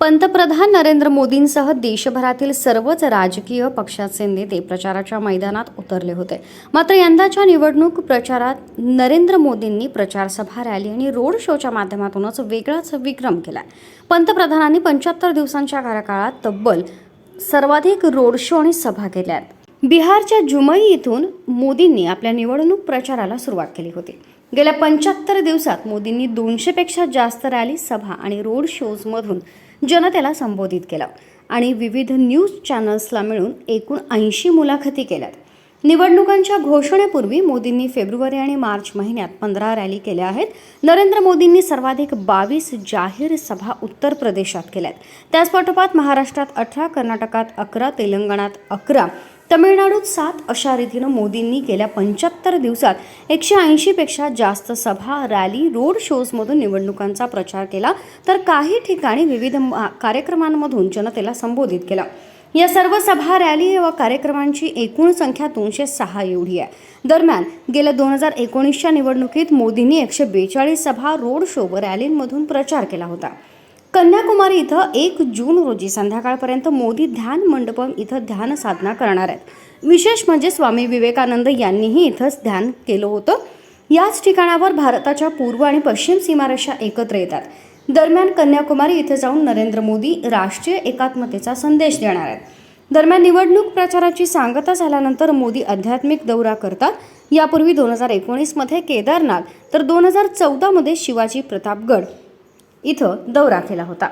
पंतप्रधान नरेंद्र मोदींसह देशभरातील सर्वच राजकीय पक्षाचे नेते प्रचाराच्या मैदानात उतरले होते. मात्र यंदाच्या निवडणूक प्रचारात नरेंद्र मोदींनी प्रचारसभा रॅली आणि रोड शोच्या माध्यमातूनच वेगळाच विक्रम केला पंतप्रधानांनी पंच्याहत्तर दिवसांच्या कार्यकाळात तब्बल सर्वाधिक रोड शो आणि सभा केल्या बिहारच्या जुमई इथून मोदींनी आपल्या निवडणूक प्रचाराला सुरुवात केली होती. गेल्या पंच्याहत्तर दिवसात मोदींनी दोनशेपेक्षा जास्त रॅली सभा आणि रोड शोजमधून जनतेला संबोधित केलं आणि विविध न्यूज चॅनल्सला मिळून एकूण ऐंशी मुलाखती केल्यात. निवडणुकांच्या घोषणेपूर्वी मोदींनी फेब्रुवारी आणि मार्च महिन्यात पंधरा रॅली केल्या आहेत. नरेंद्र मोदींनी सर्वाधिक बावीस जाहीर सभा उत्तर प्रदेशात केल्यात. त्याचपाठोपाठ महाराष्ट्रात अठरा कर्नाटकात अकरा तेलंगणात अकरा तमिळनाडूत सात अशा रीतीनं मोदींनी गेल्या पंच्याहत्तर दिवसात एकशे ऐंशीपेक्षा जास्त सभा रॅली रोड शोजमधून निवडणुकांचा प्रचार केला तर काही ठिकाणी विविध कार्यक्रमांमधून जनतेला संबोधित केलं. या सर्व सभा रॅली व कार्यक्रमांची एकूण संख्या दोनशे सहा एवढी आहे. दरम्यान गेल्या दोन हजार एकोणीसच्या निवडणुकीत मोदींनी एकशे बेचाळीस सभा रोड शो व रॅलींमधून प्रचार केला होता. कन्याकुमारी इथं एक जून रोजी संध्याकाळपर्यंत मोदी ध्यान मंडपम इथं ध्यान साधना करणार आहेत. विशेष म्हणजे स्वामी विवेकानंद यांनीही इथंच ध्यान केलं होतं. याच ठिकाणावर भारताच्या पूर्व आणि पश्चिम सीमारेषा एकत्र येतात. दरम्यान कन्याकुमारी इथे जाऊन नरेंद्र मोदी राष्ट्रीय एकात्मतेचा संदेश देणार आहेत. दरम्यान निवडणूक प्रचाराची सांगता झाल्यानंतर मोदी आध्यात्मिक दौरा करतात. यापूर्वी दोन हजार एकोणीसमध्ये केदारनाथ तर दोन हजार चौदामध्ये शिवाजी प्रतापगड. इथं दौरा केला होता.